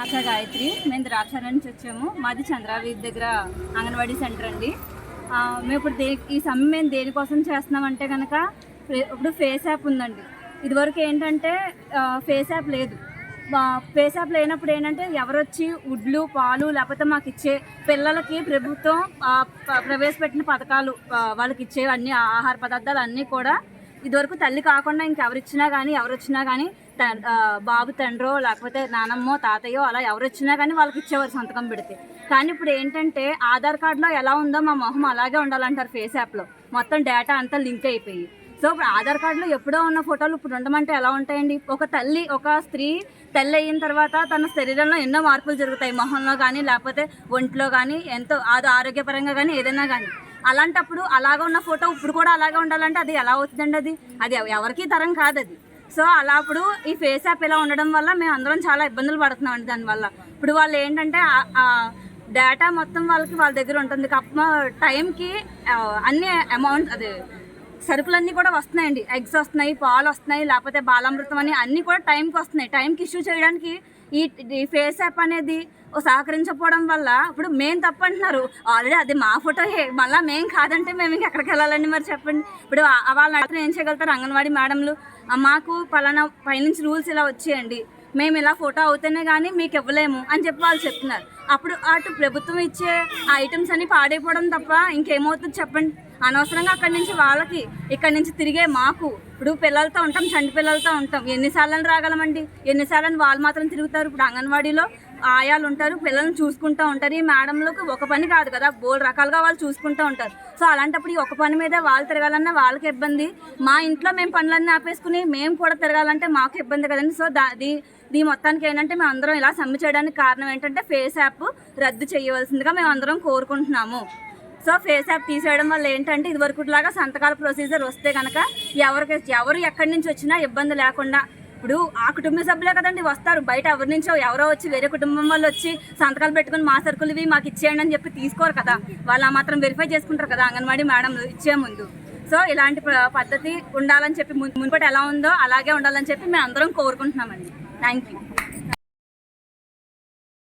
ఆశా గాయత్రి. మేము ద్రాక్ష నుంచి వచ్చాము. మాది చంద్రావీధి దగ్గర అంగన్వాడీ సెంటర్ అండి. మేము ఇప్పుడు దే ఈ సమ్మె మేము దేనికోసం చేస్తున్నామంటే కనుక ఇప్పుడు ఫేస్ యాప్ ఉందండి. ఇదివరకు ఏంటంటే ఫేస్ యాప్ లేదు. ఫేస్ యాప్ లేనప్పుడు ఏంటంటే ఎవరొచ్చి ఉడ్లు పాలు లేకపోతే మాకు ఇచ్చే పిల్లలకి ప్రభుత్వం ప్రవేశపెట్టిన పథకాలు వాళ్ళకి ఇచ్చే అన్ని ఆహార పదార్థాలు అన్నీ కూడా ఇదివరకు తల్లి కాకుండా ఇంకెవరిచ్చినా కానీ ఎవరు వచ్చినా కానీ బాబు తండ్రో లేకపోతే నానమ్మో తాతయ్యో అలా ఎవరు వచ్చినా కానీ వాళ్ళకి ఇచ్చేవారు సంతకం పెడితే. కానీ ఇప్పుడు ఏంటంటే ఆధార్ కార్డులో ఎలా ఉందో మా మొహం అలాగే ఉండాలంటారు ఫేస్ యాప్లో మొత్తం డేటా అంతా లింక్ అయిపోయి. సో ఇప్పుడు ఆధార్ కార్డులో ఎప్పుడో ఉన్న ఫోటోలు ఇప్పుడు ఉండమంటే ఎలా ఉంటాయండి? ఒక తల్లి ఒక స్త్రీ తల్లి అయిన తర్వాత తన శరీరంలో ఎన్నో మార్పులు జరుగుతాయి. మొహంలో కానీ లేకపోతే ఒంట్లో కానీ ఎంతో అది ఆరోగ్యపరంగా కానీ ఏదైనా కానీ అలాంటప్పుడు అలాగే ఉన్న ఫోటో ఇప్పుడు కూడా అలాగే ఉండాలంటే అది ఎలా అవుతుందండి అది? అది ఎవరికీ తరం కాదు అది. సో అలా అప్పుడు ఈ ఫేస్ యాప్ ఇలా ఉండడం వల్ల మేము అందరం చాలా ఇబ్బందులు పడుతున్నాం అండి దానివల్ల ఇప్పుడు వాళ్ళు ఏంటంటే డేటా మొత్తం వాళ్ళకి వాళ్ళ దగ్గర ఉంటుంది. కప్ప టైంకి అన్ని అమౌంట్ అదే సరుకులన్నీ కూడా వస్తున్నాయండి. ఎగ్స్ వస్తున్నాయి పాలు వస్తున్నాయి లేకపోతే బాలామృతం అని అన్నీ కూడా టైంకి వస్తున్నాయి. టైంకి ఇష్యూ చేయడానికి ఈ ఫేస్ యాప్ అనేది ఓ సహకరించకపోవడం వల్ల ఇప్పుడు మేము తప్పంటున్నారు. ఆల్రెడీ అది మా ఫోటో మళ్ళీ మేము కాదంటే మేము ఇంకెక్కడికి వెళ్ళాలండి మరి చెప్పండి. ఇప్పుడు వాళ్ళ వాళ్ళని అడిగితే ఏం చేయగలుగుతారు? అంగన్వాడీ మేడంలు మాకు పలానా పైనుంచి రూల్స్ ఇలా వచ్చేయండి. మేము ఇలా ఫోటో అవుతేనే కానీ మీకు ఇవ్వలేము అని చెప్పి వాళ్ళు చెప్తున్నారు. అప్పుడు అటు ప్రభుత్వం ఇచ్చే ఆ ఐటమ్స్ అన్ని పాడైపోవడం తప్ప ఇంకేమవుతుంది చెప్పండి. అనవసరంగా అక్కడి నుంచి వాళ్ళకి ఇక్కడి నుంచి తిరిగే మాకు. ఇప్పుడు పిల్లలతో ఉంటాం చంటి పిల్లలతో ఉంటాం. ఎన్నిసార్లు రాగలమండి? ఎన్నిసార్లు వాళ్ళు మాత్రం తిరుగుతారు? ఇప్పుడు అంగన్వాడీలో ఆయాలు ఉంటారు పిల్లల్ని చూసుకుంటూ ఉంటారు. ఈ మేడంలకు ఒక పని కాదు కదా బోల్ రకాలుగా వాళ్ళు చూసుకుంటూ ఉంటారు. సో అలాంటప్పుడు ఈ ఒక పని మీద వాళ్ళు తిరగాలన్నా వాళ్ళకి ఇబ్బంది. మా ఇంట్లో మేము పనులన్నీ ఆపేసుకుని మేము కూడా తిరగాలంటే మాకు ఇబ్బంది కదండి. సో దా దీ దీ మొత్తానికి ఏంటంటే మేము అందరం ఇలా సమ్మె చేయడానికి కారణం ఏంటంటే ఫేస్ యాప్ రద్దు చేయవలసిందిగా మేము అందరం కోరుకుంటున్నాము. సో ఫేస్ యాప్ తీసేయడం వల్ల ఏంటంటే ఇదివరకులాగా సంతకాల ప్రొసీజర్ వస్తే కనుక ఎవరికి ఎవరు ఎక్కడి నుంచి వచ్చినా ఇబ్బంది లేకుండా ఇప్పుడు ఆ కుటుంబ సభ్యులే కదండి వస్తారు. బయట ఎవరి నుంచో ఎవరో వచ్చి వేరే కుటుంబం వాళ్ళు వచ్చి సంతకాలు పెట్టుకుని మా సరుకులు ఇవి మాకు ఇచ్చేయండి అని చెప్పి తీసుకోరు కదా. వాళ్ళు ఆ మాత్రం వెరిఫై చేసుకుంటారు కదా అంగన్వాడీ మేడం ఇచ్చే ముందు. సో ఇలాంటి పద్ధతి ఉండాలని చెప్పి మున్- మునుపటి ఎలా ఉందో అలాగే ఉండాలని చెప్పి మేము అందరం కోరుకుంటున్నామండి. Thank you